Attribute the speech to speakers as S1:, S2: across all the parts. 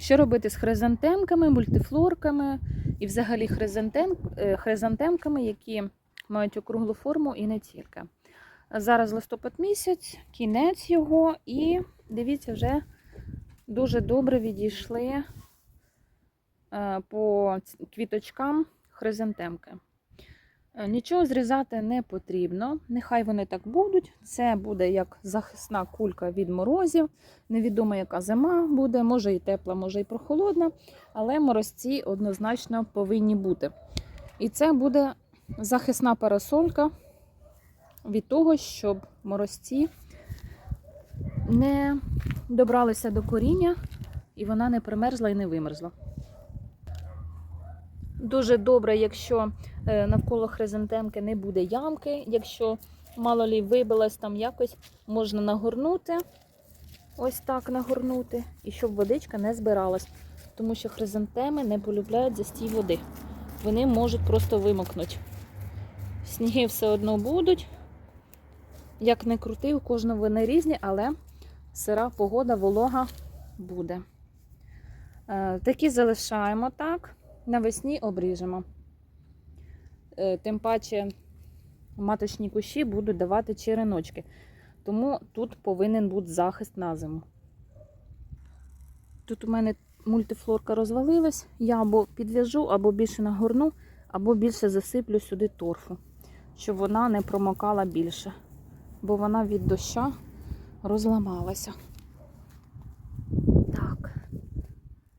S1: Що робити з хризантемками, мультифлорками і взагалі хризантем, е, хризантемками, які мають округлу форму і не тільки. Зараз листопад місяць, кінець його, і дивіться, вже дуже добре відійшли е, по квіточкам хризантемки. Е, Нічого зрізати не потрібно. Нехай вони так будуть. Це буде як захисна кулька від морозів. Невідомо, яка зима буде, може і тепла, може і прохолодна, але морозці однозначно повинні бути. І це буде захисна парасолька від того, щоб морозці не добралися до коріння і вона не примерзла і не вимерзла. Дуже добре, якщо навколо хризантемки не буде ямки, якщо мало лі вибилась там якось, можна нагорнути, ось так нагорнути, і щоб водичка не збиралась. Тому що хризантеми не полюбляють застій води. Вони можуть просто вимокнути. Сніги все одно будуть. Як не крути, у кожного вони різні, але сира погода, волога буде. Е, Такі залишаємо так. Навесні обріжемо. Е, Тим паче маточні кущі будуть давати череночки. Тому тут повинен бути захист на зиму. Тут у мене мультифлорка розвалилась. Я або підв'яжу, або більше нагорну, або більше засиплю сюди торфу, щоб вона не промокала більше. Бо вона від доща розламалася. Так.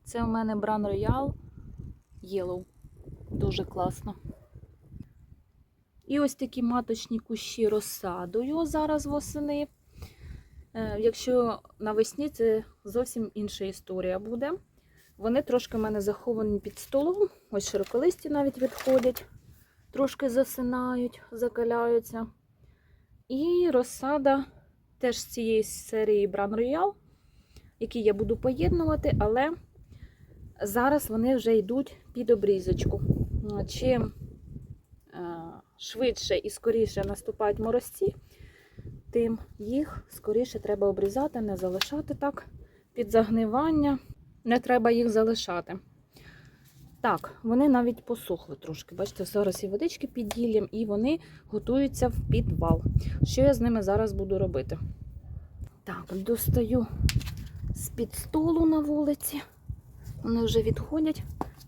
S1: Це у мене Бран Роял Yellow. Дуже класно. І ось такі маточні кущі розсадою зараз восени. Е, Якщо навесні це зовсім інша історія буде. Вони трошки в мене заховані під столом. Ось широколисті навіть відходять, трошки засинають, закаляються. І розсада теж з цієї серії Бран Роял, які я буду поєднувати, але зараз вони вже йдуть під обрізочку. Чим е, швидше і скоріше наступають морозці, тим їх скоріше треба обрізати, не залишати так під загнивання. Не треба їх залишати. Так, вони навіть посохли трошки. Бачите, зараз і водички під діллям, і вони готуються в підвал. Що я з ними зараз буду робити? Так, достаю з-під столу на вулиці. Вони вже відходять.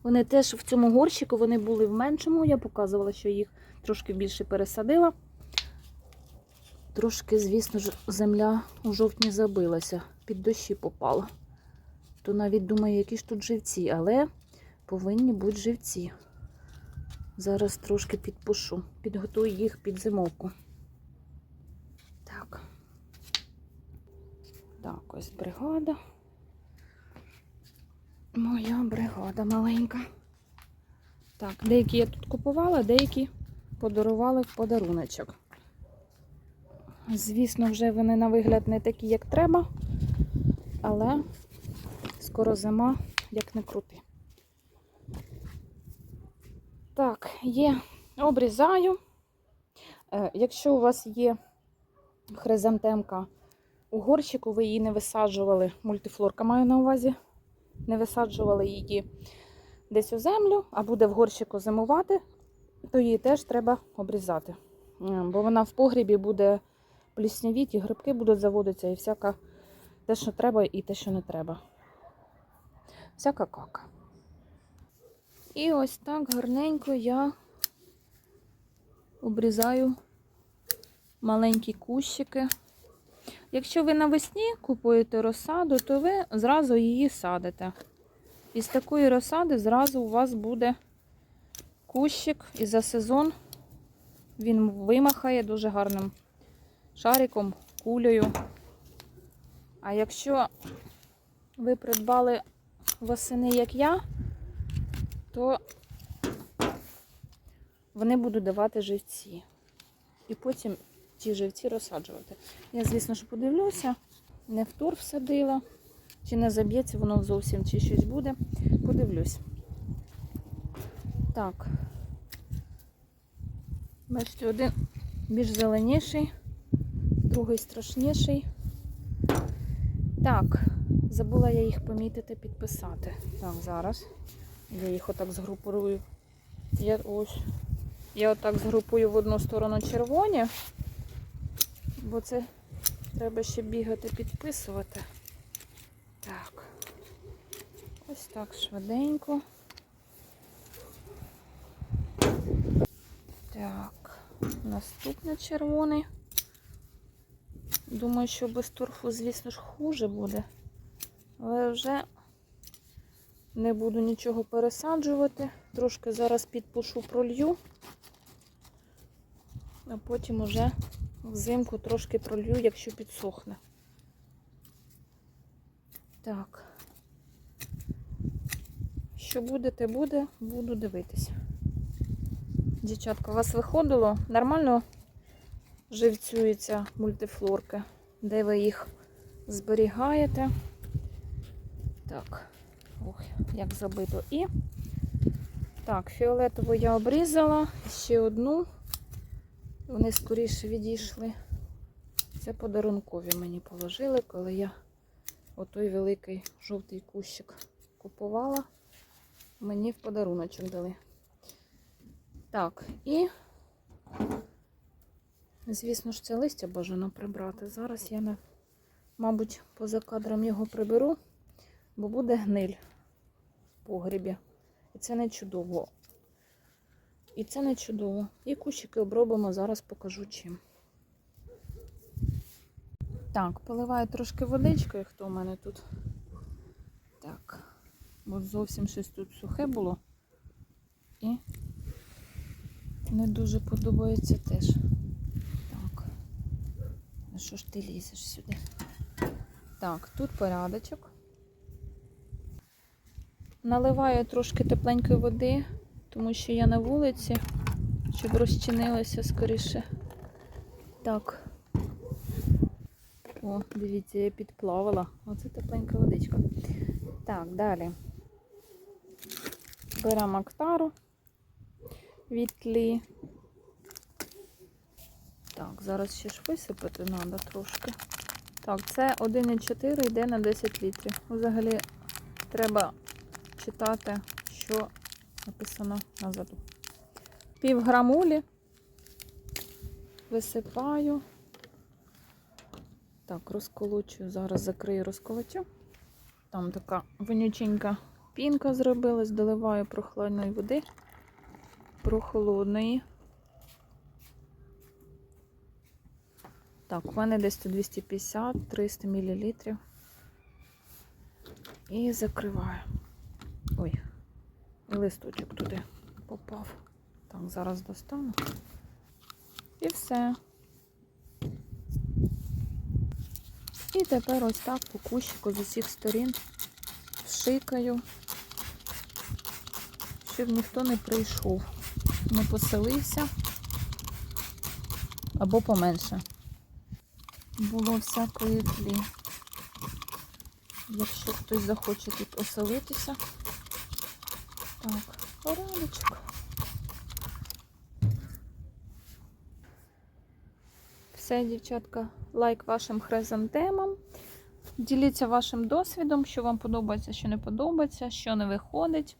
S1: Вони теж в цьому горщику вони були в меншому. Я показувала, що їх трошки більше пересадила. Трошки, звісно ж, земля у жовтні забилася, під дощі попала. То навіть думаю, які ж тут живці, але повинні бути живці. Зараз трошки підпушу, підготую їх під зимовку. Так. Так, ось бригада. Моя бригада маленька. Так, деякі я тут купувала, деякі подарували в подаруночок. Звісно, вже вони на вигляд не такі, як треба, але скоро зима, як не крути. Так, є, обрізаю. Е, Якщо у вас є хризантемка у горщику, ви її не висаджували, мультифлорка маю на увазі, не висаджували її десь у землю, а буде в горщику зимувати, то її теж треба обрізати. Е, Бо вона в погрібі буде пліснявіти, грибки будуть заводитися і всяка те, що треба, і те, що не треба. Всяка кака. І ось так гарненько я обрізаю маленькі кущики. Якщо ви навесні купуєте розсаду, то ви зразу її садите. Із такої розсади зразу у вас буде кущик, і за сезон він вимахає дуже гарним шариком, кулею. А якщо ви придбали восени, як я, то вони будуть давати живці. І потім ті живці розсаджувати. Я, звісно ж, подивлюся, не в тур всадила, чи не заб'ється воно зовсім, чи щось буде. Подивлюсь. Так. Бачите, один більш зеленіший, другий страшніший. Так, Забула я їх помітити, підписати. Так, зараз. Я їх отак згрупую. Я ось. Я отак згрупую в одну сторону червоні, бо це треба ще бігати, підписувати. Так. Ось так швиденько. Так, наступний червоний. Думаю, що без торфу, звісно ж, хуже буде. Але вже не буду нічого пересаджувати. Трошки зараз підпушу пролью, а потім уже взимку трошки пролью, якщо підсохне. Так. Що буде, те буде, буду дивитися. Дівчатка, у вас виходило? Нормально живцюються мультифлорки, де ви їх зберігаєте. Так, ох, як забито. І так, фіолетову я обрізала, ще одну. Вони скоріше відійшли. Це подарункові мені положили, коли я отой великий жовтий кущик купувала. Мені в подаруночок дали. Так, і, звісно ж, це листя бажано прибрати. Зараз я, мабуть, поза кадром його приберу, бо буде гниль в погрібі. І це не чудово. І це не чудово. І кущики обробимо, зараз покажу чим. Так, поливаю трошки водичкою, хто у мене тут. Так. Бо зовсім щось тут сухе було. І не дуже подобається теж. Так. Ну що ж ти лізеш сюди? Так, тут порядочок. Наливаю трошки тепленької води, тому що я на вулиці, щоб розчинилося скоріше. Так. О, дивіться, я підплавала. Оце тепленька водичка. Так, далі. Беремо актару від тлі. Так, зараз ще ж висипати треба трошки. Так, це 1,4 йде на 10 літрів. Взагалі треба читати, що написано назаду. Пів грамулі висипаю. Так, розколочую, зараз закрию, розколочу. Там така вонюченька пінка зробилась, доливаю прохладної води, прохолодної. Так, у мене десь 250-300 мл. І закриваю. Листочок туди попав. Так, зараз достану. І все. І тепер ось так по кущику з усіх сторін шикаю, щоб ніхто не прийшов, не поселився або поменше. Було всякої тлі. Якщо хтось захоче тут оселитися. Так, порядочок. Все, дівчатка, лайк вашим хризантемам. Діліться вашим досвідом, що вам подобається, що не подобається, що не виходить.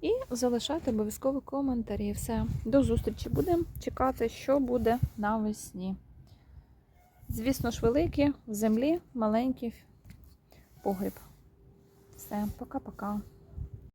S1: І залишайте обов'язково коментарі. Все, до зустрічі. Будемо чекати, що буде навесні. Звісно ж, великі в землі, маленький погріб. Все, пока-пока.